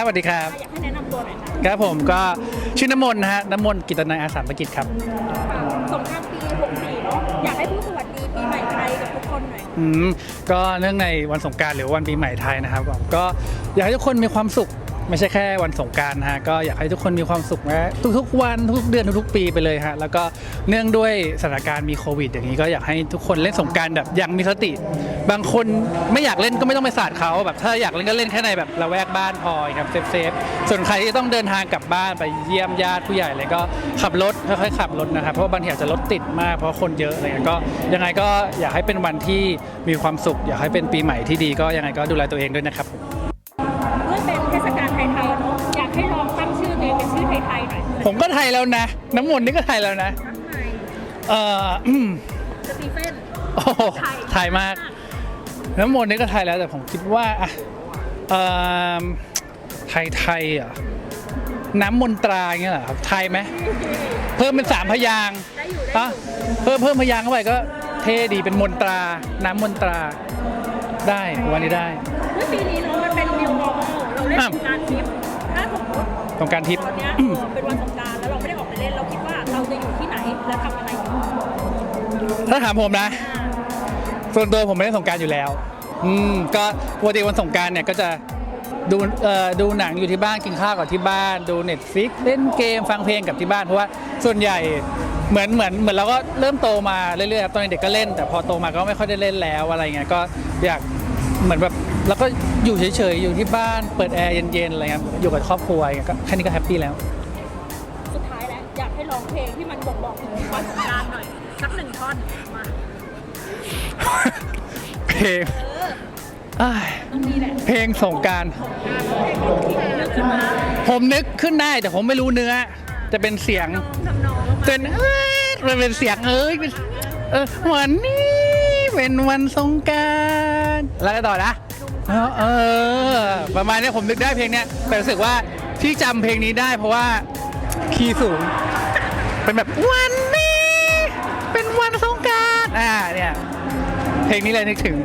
สวัสดีครับ อยากให้แนะนำตัวหน่อยค่ะครับผมก็ชื่อน้ำมนต์นะฮะน้ำมนต์กิตนัยอาสามประกิจครับสงกรานต์ปี64เนาะอยากให้พูดสวัสดีปีใหม่ไทยกับทุกคนหน่อยอืมก็เนื่องในวันสงกรารหรือวันปีใหม่ไทยนะครับผมก็อยากให้ทุกคนมีความสุข ไม่ใช่แค่วันสงการนะฮะก็อยากให้ทุกคนมีความสุขนะทุกๆ วันทุกเดือนทุกๆ ปีไปเลยฮะแล้วก็เนื่องด้วยสถานการณ์มีโควิด อย่างนี้ก็อยากให้ทุกคนเล่นสงการแบบอยังมีสติ บางคนไม่อยากเล่นก็ไม่ต้องไปสาดเขาแบบถ้าอยากเล่นก็เล่นแค่ในแบบละแวกบ้านพอครับเซฟเซฟๆส่วนใครที่ต้องเดินทางกลับบ้านไปเยี่ยมญาติผู้ใหญ่อะไรก็ขับรถค่อยๆขับรถนะครับเพราะบางทีอาจจะรถติดมากเพราะคนเยอะอะไรเงี้ยก็ยังไงก็อยากให้เป็นวันที่มีความสุข อยากให้เป็นปีใหม่ที่ดีก็ยังไงก็ดูแลตัวเองด้วยนะครับ ผมก็ไทยแล้วนะ น้ำมนต์นี่ก็ไทยแล้วนะตั้งไทยเอ่ออืมสตีเฟนโอ้โหไทยมาก น้ำมนต์นี่ก็ไทยแล้วแต่ผมคิดว่าอะเอ่อไทยไทยๆเหรอะน้ำมนตราอย่างเงี้ยเหรอครับไทยไหมเพิ่มเป็นสามพยางค์ได้อยู่ได้อะอยู่เพิ่มเพิ่มพยางค์เข้าไปก็เท่ดีเป็นมนตรา น้ำมนตราได้วันนี้ได้ เมื่อปีนี้เนาะมันเป็น new normal เราเล่นอะสงกรารทิพย์ถ้าสมมติตรงการทิพย์ตอนเนี้ยเออเป็นวันสง ถ้าถามผมนะ ส่วนตัวผมไม่ได้สงการอยู่แล้ว อืมก็ปกติวันสงการเนี่ยก็จะดูเอ่อดูหนังอยู่ที่บ้านกินข้าวกับที่บ้าน ดูเน็ตฟิกเล่นเกมฟังเพลงกับที่บ้านเพราะว่าส่วนใหญ่เหมือนเหมือนเหมือนเราก็เริ่มโตมาเรื่อยๆครับตอนเด็กก็เล่น แต่พอโตมาก็ไม่ค่อยได้เล่นแล้วอะไรเงี้ยก็อยากเหมือนแบบเราก็อยู่เฉยๆอยู่ที่บ้านเปิดแอร์เย็นๆอะไรเงี้ยอยู่กับครอบครัวอย่างเงี้ยก็แค่นี้ก็แฮปปี้แล้ว ให้ร้องเพลงที่มันบ่งบอกถึงวันสงกรารหน่อยสักหนึ่งท่อนมาเพลงเอออ้ายต้องมีแหละเพลงสงกรารการร้องเพลงที่เลือกขึ้นมาผมนึกขึ้นได้แต่ผมไม่รู้เนื้อ จะเป็นเสียง ทำนองแล้วมาเป็นเอ้ยมันเป็นเสียงเอ้ยเป็นเออวันนี้เป็นวันสงกรารแล้วก็ต่อนะเออเออ ประมาณนี้ผมนึกได้เพลงเนี้ยแต่รู้สึกว่าที่จำเพลงนี้ได้เพราะว่าคีย์สูง เป็นแบบวันนี้ เป็นวันสงการอ่าเนี่ยเพลงนี้เลยนึกถึง